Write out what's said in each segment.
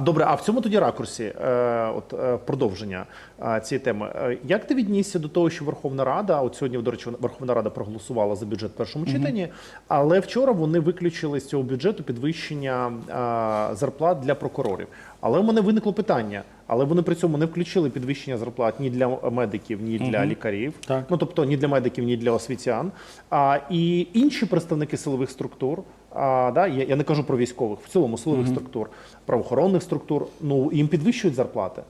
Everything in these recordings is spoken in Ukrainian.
Добре, а в цьому тоді ракурсі, е, от е, продовження е, цієї теми. Як ти віднісся до того, що Верховна Рада, от сьогодні, до речі, Верховна Рада проголосувала за бюджет в першому читанні, але вчора вони виключили з цього бюджету підвищення зарплат для прокурорів. Але у мене виникло питання. Але вони при цьому не включили підвищення зарплат ні для медиків, ні для лікарів. Так. Ну тобто ні для медиків, ні для освітян. А і інші представники силових структур. А, да, я, я не кажу про військових, в цілому силових структур, правоохоронних структур. Ну їм підвищують зарплати.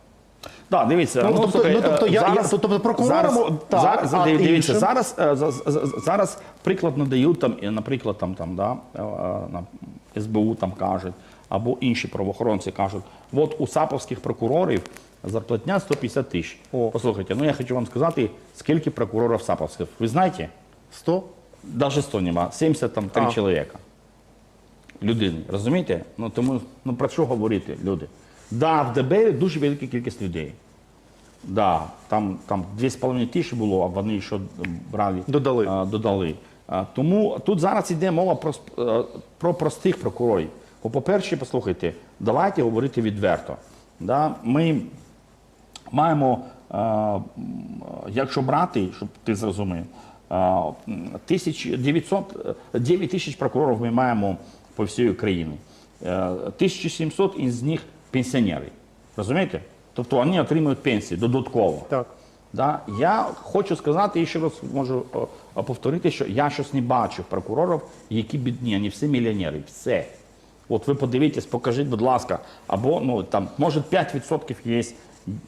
Так, дивіться, Ну, тобто- ну, тобто я- я- тобто прокурорам, зараз, так, зараз, дивіться, зараз, е, за- за- за- зараз приклад надають там, е, наприклад, там, там, да, е, е, на СБУ там кажуть, або інші правоохоронці кажуть, от у саповських прокурорів зарплатня 150 тисяч. О. Послухайте, ну я хочу вам сказати, скільки прокурорів саповських. Ви знаєте? 100? Даже 100 нема, 73 А. чоловіка. Людини, розумієте? Ну тому ну про що говорити, люди? Да, в ДБР дуже велика кількість людей. Да, там, там 2,5 тисячі було, а вони ще брали. Додали. а, додали. А, тому тут зараз йде мова про, е, про простих прокурорів. Бо, По-перше, послухайте, давайте говорити відверто. Да? Ми маємо, е, м, якщо брати, щоб ти зрозумів, е, м, 1900, е, 9 тисяч прокурорів ми маємо по всій Україні. Е, 1700 із них пенсіонери. Розумієте? Тобто вони отримують пенсії додатково. Так. Да? Я хочу сказати і ще раз можу о, о, повторити, що я щось не бачив прокурорів, які бідні, вони всі мільйонери. Все. От ви подивіться, покажіть, будь ласка, або ну там може 5% є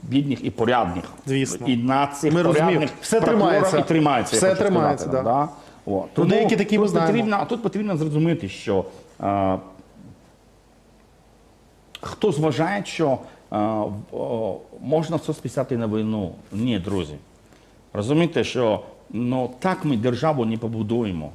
бідних і порядних. Звісно. І на цих Ми порядних Все тримається. і тримається. Все тримається, сказати, да. да. От. Ну, деякі такі ми тут знаємо. потрібно, а тут потрібно зрозуміти, що хто зважає, що можна все списати на війну. Ні, друзі. Розумієте, що ну, так ми державу не побудуємо.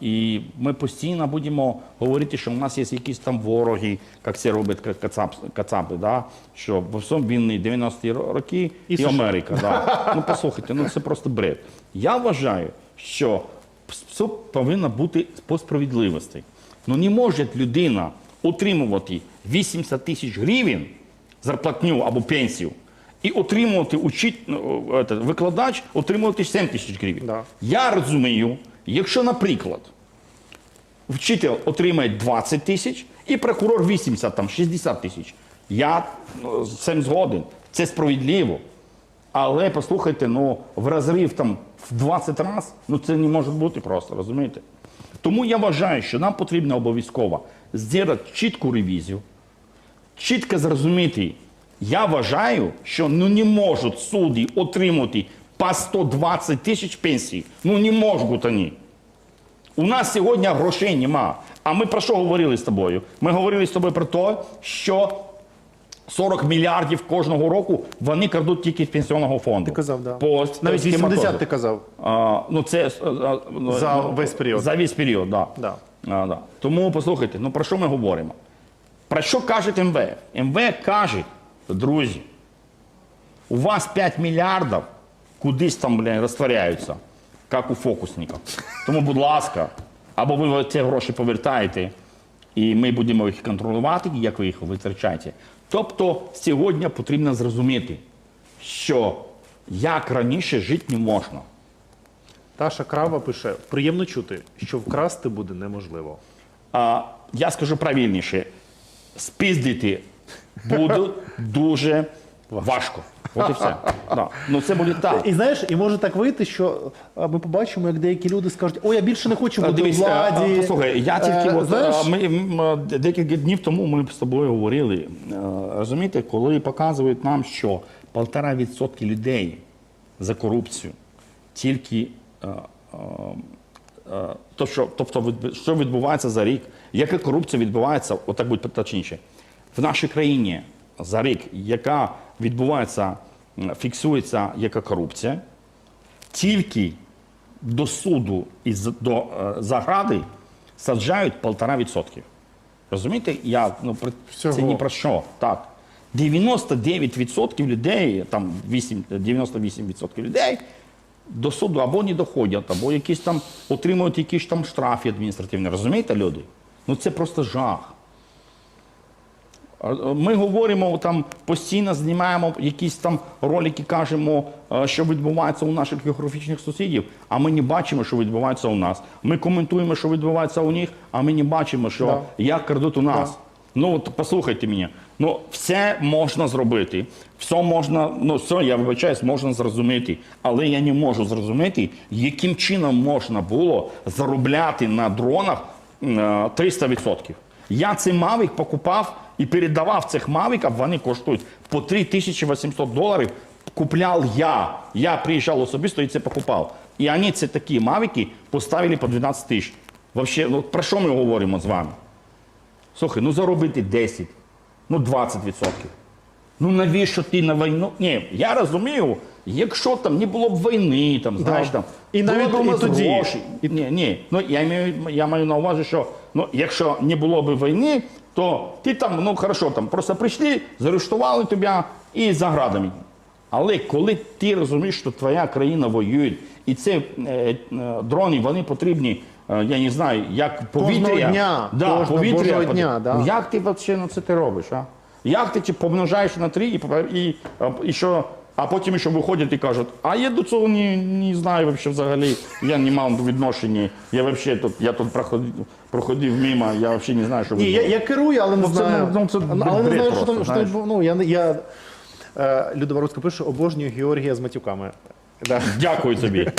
І ми постійно будемо говорити, що у нас є якісь там вороги, як це роблять кацап, кацапи, да? що во всьому війни 90-ті роки І і, Америка. Да? Ну послухайте, ну це просто бред. Я вважаю, що все повинно бути по справедливості. Ну не може людина отримувати 80 тисяч гривень зарплатню або пенсію і отримувати учить, ну, е, викладач, отримувати 7 тисяч гривень. Да. Я розумію, якщо, наприклад, вчитель отримає 20 тисяч і прокурор 80, там 60 тисяч. Я ну, з цим згоден. Це справедливо. Але послухайте, ну в розрив там в 20 разів, ну це не може бути просто, розумієте? Тому я вважаю, що нам потрібно обов'язково зробити чітку ревізію, чітко зрозуміти. Я вважаю, що ну не можуть судді отримати по 120 тисяч пенсій. Ну не можуть вони. У нас сьогодні грошей нема. А ми про що говорили з тобою? Ми говорили з тобою про те, що 40 мільярдів кожного року вони крадуть тільки з пенсіонного фонду. Ти казав, да. По Навіть 80 ти казав. А, ну це а, а, ну, За ну, весь період. За весь період, да. Да. А, да. Тому послухайте, ну про що ми говоримо? Про що каже МВФ? МВФ каже, друзі, у вас 5 мільярдів кудись там блін, розтворяються, як у фокусників. Тому, будь ласка, або ви ці гроші повертаєте, і ми будемо їх контролювати, як ви їх витрачаєте. Тобто сьогодні потрібно зрозуміти, що як раніше жити не можна. Таша Крава пише: приємно чути, що вкрасти буде неможливо. А, я скажу правильніше, спіздити буде дуже важко. От і все. Да. Ну це буде так. І знаєш, і може так вийти, що е, ми побачимо, як деякі люди скажуть: О, я більше не хочу бути у Дивись, владі. а, послухай, я тільки Е, от, знаєш, ми, м, декілька днів тому ми з тобою говорили. е, Розумієте, коли показують нам, що полтора відсотки людей за корупцію тільки. е, е, е, То, що, тобто, від- що відбувається за рік, яка корупція відбувається, отак буде точніше, в нашій країні за рік, яка відбувається, фіксується яка корупція, тільки до суду і до е, загради саджають полтора відсотків. Розумієте, я ну про Всього. це ні про що. Так. 99% людей, там 8, 98% людей до суду або не доходять, або якісь там отримують якісь там штрафи адміністративні. Розумієте, люди? Ну це просто жах. Е, Ми говоримо там постійно знімаємо якісь там ролики, кажемо, е, що відбувається у наших географічних сусідів, а ми не бачимо, що відбувається у нас. Ми коментуємо, що відбувається у них, а ми не бачимо, що Да. як крадуть у нас. Ну от послухайте мене. Ну все можна зробити, все можна, ну все, я вибачаюсь, можна зрозуміти. Але я не можу зрозуміти, яким чином можна було заробляти на дронах е, 300%. Я цей Mavic покупав і передавав цих Mavic, вони коштують по 3800 доларів. Купляв я. Я приїжджав особисто і це покупав. І вони ці такі Mavic поставили по 12 тисяч. Вообще, ну про що ми говоримо з вами? Слухай, ну заробити 10, ну 20%. Ну навіщо ти на війну? Ні, я розумію, якщо там не було б війни, там, знаєш, там, І було навіть б у і нас тоді. гроші. Ні, ні. Ну, я, маю, я маю на увазі, що ну, якщо не було б війни, то ти там, ну хорошо, там просто прийшли, заарештували тебе і за градами. Але коли ти розумієш, що твоя країна воює, і ці е, е, дрони вони потрібні, е, я не знаю, як повітря. Кожного дня, Да, кожного повітря божого дня, да. Ну, Як ти взагалі ну, це ти робиш? А? Як ти чи помножаєш на три і, попа- і, і що, а потім ще виходять і кажуть, а я до цього не, не знаю вообще взагалі, я не мав відношення, я вообще тут, я тут проходив, проходив мимо, я взагалі не знаю, що Ні, я, я керую, але не Ну, це, знаю. ну, це але не знаю, що просто, там, що там знаєш. ну, я, я, е, Люда Воровська пише, обожнюю Георгія з матюками. Да. Дякую тобі.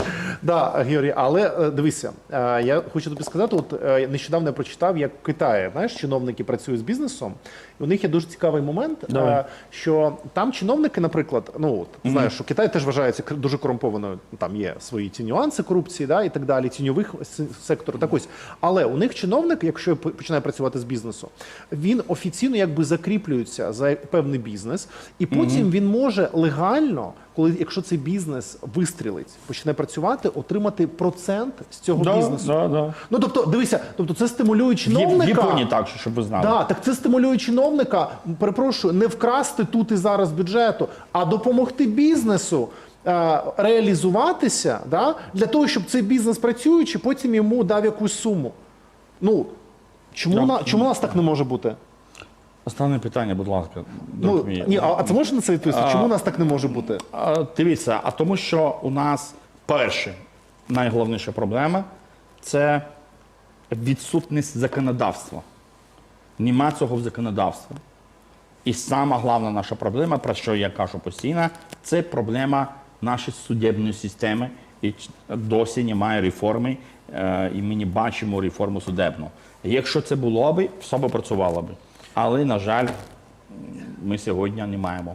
Да, Георгій, але е, дивися, е, я хочу тобі сказати, от е, нещодавно я прочитав, як в Китаї, знаєш, чиновники працюють з бізнесом, і у них є дуже цікавий момент, Давай. що там чиновники, наприклад, ну от знаєш, що Китай теж вважається дуже корумпованою. Там є свої ці нюанси корупції, да, і так далі, тіньових с- сектору. Так ось, але у них чиновник, якщо починає працювати з бізнесу, він офіційно якби закріплюється за певний бізнес, і потім він може легально, коли якщо цей бізнес вистрілить, почне працювати, отримати процент з цього Да, бізнесу. да, да. Ну тобто, дивися, тобто це стимулює В Є- в чиновника. Японії так, щоб ви знали. Да, так це стимулює чиновника, перепрошую, не вкрасти тут і зараз бюджету, а допомогти бізнесу е, реалізуватися да, для того, щоб цей бізнес працюючи, потім йому дав якусь суму. Ну, чому, Да. на, чому нас так не може бути? Останнє питання, будь ласка. Ну, мій. ні, а, а це можеш на це відповісти? Чому у нас так не може бути? А, Дивіться, а тому, що у нас перше, найголовніша проблема це відсутність законодавства. Нема цього в законодавстві. І сама головна наша проблема, про що я кажу постійно, це проблема нашої судебної системи. І досі немає реформи, е, і ми не бачимо реформу судебну. Якщо це було б, все б працювало б. Але, на жаль, ми сьогодні не маємо.